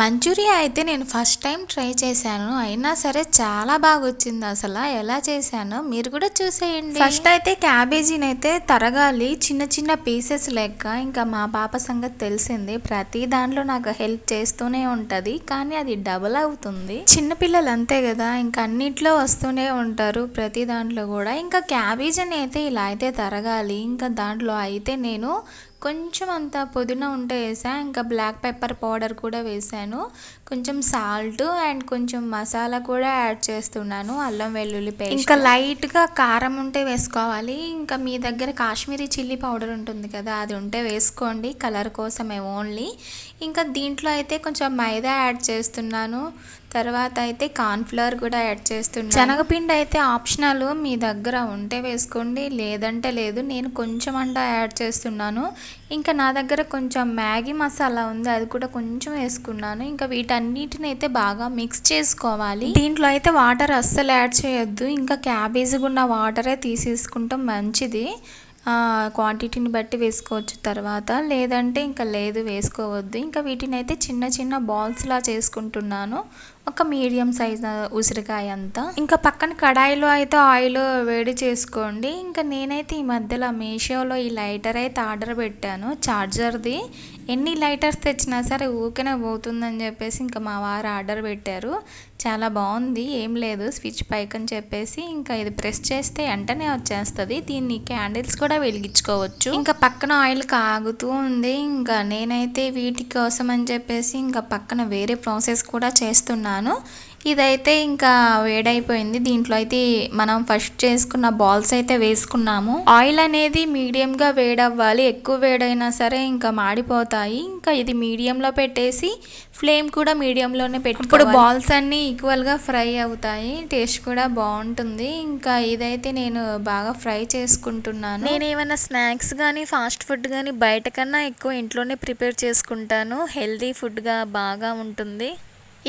Manchuria అయితే నేను first time try చేశాను. అయినా సరే చాలా బాగా వచ్చింది అసలు. ఎలా చేశానో మీరు కూడా చూసేయండి. ఫస్ట్ అయితే క్యాబేజీని అయితే తరగాలి. చిన్న చిన్న పీసెస్ లెక్క. ఇంకా మా పాప సంగతి తెలిసింది. ప్రతి దాంట్లో నాకు హెల్ప్ చేస్తూనే ఉంటుంది. కానీ అది డబుల్ అవుతుంది. చిన్నపిల్లలు అంతే కదా. ఇంకా అన్నిట్లో వస్తూనే ఉంటారు ప్రతి దాంట్లో కూడా. ఇంకా క్యాబేజీని అయితే ఇలా అయితే తరగాలి. ఇంకా దాంట్లో అయితే నేను కొంచెం అంత పుదీనా ఉంటే వేసా ఇంకా బ్లాక్ పెప్పర్ పౌడర్ కూడా వేసాను. కొంచెం సాల్ట్ అండ్ కొంచెం మసాలా కూడా యాడ్ చేస్తున్నాను అల్లం వెల్లుల్లి పేస్ట్. ఇంకా లైట్గా కారం ఉంటే వేసుకోవాలి. ఇంకా మీ దగ్గర కాశ్మీరీ చిల్లీ పౌడర్ ఉంటుంది కదా అది ఉంటే వేసుకోండి కలర్ కోసమే ఓన్లీ ఇంకా దీంట్లో అయితే కొంచెం మైదా యాడ్ చేస్తున్నాను. తర్వాత అయితే కార్న్ఫ్లవర్ కూడా యాడ్ చేస్తున్నాను శనగపిండి అయితే ఆప్షనల్ మీ దగ్గర ఉంటే వేసుకోండి లేదంటే లేదు. నేను కొంచెం అంట యాడ్ చేస్తున్నాను. ఇంకా నా దగ్గర కొంచెం మ్యాగీ మసాలా ఉంది అది కూడా కొంచెం వేసుకున్నాను. ఇంకా వీటన్నిటిని అయితే బాగా మిక్స్ చేసుకోవాలి. దీంట్లో అయితే వాటర్ అస్సలు యాడ్ చేయొద్దు. ఇంకా క్యాబేజీ ఉన్న వాటరే తీసేసుకుంటాం మంచిది. క్వాంటిటీని బట్టి వేసుకోవచ్చు తర్వాత. లేదంటే ఇంకా లేదు వేసుకోవద్దు. ఇంకా వీటిని అయితే చిన్న చిన్న బాల్స్లా చేసుకుంటున్నాను. ఒక మీడియం సైజ్ ఉసిరికాయ అంతా. ఇంకా పక్కన కడాయిలో అయితే ఆయిల్ వేడి చేసుకోండి. ఇంకా నేనైతే ఈ మధ్యలో మీషోలో ఈ లైటర్ అయితే ఆర్డర్ పెట్టాను. చార్జర్ది ఎన్ని లైటర్స్ తెచ్చినా సరే ఊకనే పోతుందని చెప్పేసి ఇంకా మా వారు ఆర్డర్ పెట్టారు. చాలా బాగుంది ఏం లేదు స్విచ్ పైకని చెప్పేసి ఇంకా ఇది ప్రెస్ చేస్తే వెంటనే వచ్చేస్తుంది. దీన్ని క్యాండిల్స్ కూడా వెలిగించుకోవచ్చు. ఇంకా పక్కన ఆయిల్ కాగుతూ ఉంది. ఇంకా నేనైతే వీటి కోసం అని చెప్పేసి ఇంకా పక్కన వేరే ప్రాసెస్ కూడా చేస్తున్నాను. ఇదైతే ఇంకా వేడైపోయింది. దీంట్లో అయితే మనం ఫస్ట్ చేసుకున్న బాల్స్ అయితే వేసుకున్నాము. ఆయిల్ అనేది మీడియంగా వేడవ్వాలి. ఎక్కువ వేడైనా సరే ఇంకా మాడిపోతాయి. ఇంకా ఇది మీడియంలో పెట్టేసి ఫ్లేమ్ కూడా మీడియంలోనే పెట్టి ఇప్పుడు బాల్స్ అన్నీ ఈక్వల్గా ఫ్రై అవుతాయి. టేస్ట్ కూడా బాగుంటుంది. ఇంకా ఇదైతే నేను బాగా ఫ్రై చేసుకుంటున్నాను. నేను ఏమైనా స్నాక్స్ కానీ ఫాస్ట్ ఫుడ్ కానీ బయట కన్నా ఎక్కువ ఇంట్లోనే ప్రిపేర్ చేసుకుంటాను. హెల్దీ ఫుడ్గా బాగా ఉంటుంది.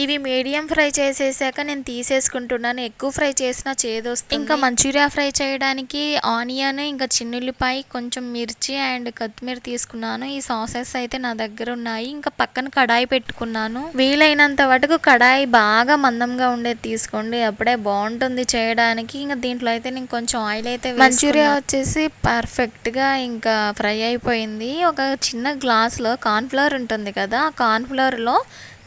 ఇవి మీడియం ఫ్రై చేసేసాక నేను తీసేసుకుంటున్నాను. ఎక్కువ ఫ్రై చేసిన చేదొస్తుంది. ఇంకా మంచూరియా ఫ్రై చేయడానికి ఆనియన్ ఇంకా చిన్నుల్లిపాయ కొంచెం మిర్చి అండ్ కొత్తిమీర తీసుకున్నాను. ఈ సాసెస్ అయితే నా దగ్గర ఉన్నాయి. ఇంకా పక్కన కడాయి పెట్టుకున్నాను. వీలైనంత వరకు కడాయి బాగా మందంగా ఉండేది తీసుకోండి. అప్పుడే బాగుంటుంది చేయడానికి. ఇంకా దీంట్లో అయితే నేను కొంచెం ఆయిల్ అయితే మంచూరియా వచ్చేసి పర్ఫెక్ట్గా ఇంకా ఫ్రై అయిపోయింది. ఒక చిన్న గ్లాస్లో కార్న్ఫ్లవర్ ఉంటుంది కదా ఆ కార్న్ఫ్లవర్లో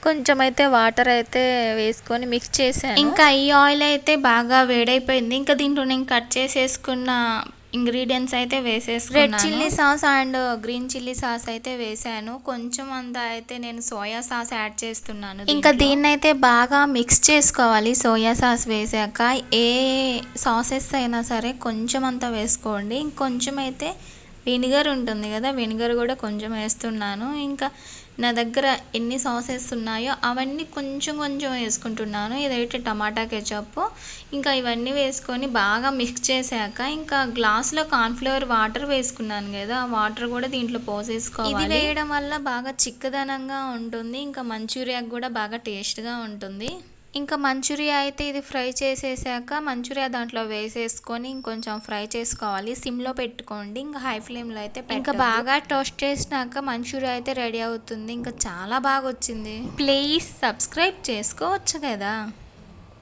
కొంచెం అయితే వాటర్ అయితే వేసుకొని మిక్స్ చేశాను. ఇంకా ఈ ఆయిల్ అయితే బాగా వేడైపోయింది. ఇంకా దీంట్లో నేను కట్ చేసేసుకున్న ఇంగ్రీడియంట్స్ అయితే వేసేసుకున్నాను. Red chilli sauce and green chilli sauce అయితే వేసాను కొంచెం అంతా అయితే నేను సోయా సాస్ యాడ్ చేస్తున్నాను ఇంకా దీన్ని అయితే బాగా మిక్స్ చేసుకోవాలి. సోయా సాస్ వేసాక ఏ సాసెస్ అయినా సరే కొంచెం అంతా వేసుకోండి. ఇంకొంచెం అయితే వెనిగర్ ఉంటుంది కదా వెనిగర్ కూడా కొంచెం వేస్తున్నాను. ఇంకా నా దగ్గర ఎన్ని సాసెస్ ఉన్నాయో అవన్నీ కొంచెం కొంచెం వేసుకుంటున్నాను. ఇదైతే టమాటా కెచప్. ఇంకా ఇవన్నీ వేసుకొని బాగా మిక్స్ చేశాక ఇంకా గ్లాస్లో కార్న్ఫ్లవర్ వాటర్ వేసుకున్నాను కదా ఆ వాటర్ కూడా దీంట్లో పోసేసుకోవాలి. ఇది వేయడం వల్ల బాగా చిక్కదనంగా ఉంటుంది ఇంకా మంచూరియాకి కూడా బాగా టేస్ట్గా ఉంటుంది. ఇంకా మంచూరియా అయితే ఇది ఫ్రై చేసేసాక మంచూరియా దాంట్లో వేసేసుకొని ఇంకొంచెం ఫ్రై చేసుకోవాలి. సిమ్లో పెట్టుకోండి. ఇంకా హై ఫ్లేమ్లో అయితే ఇంకా బాగా టోస్ట్ చేసినాక మంచూరియా అయితే రెడీ అవుతుంది. ఇంకా చాలా బాగా వచ్చింది. ప్లీజ్ సబ్స్క్రైబ్ చేసుకోవచ్చు కదా.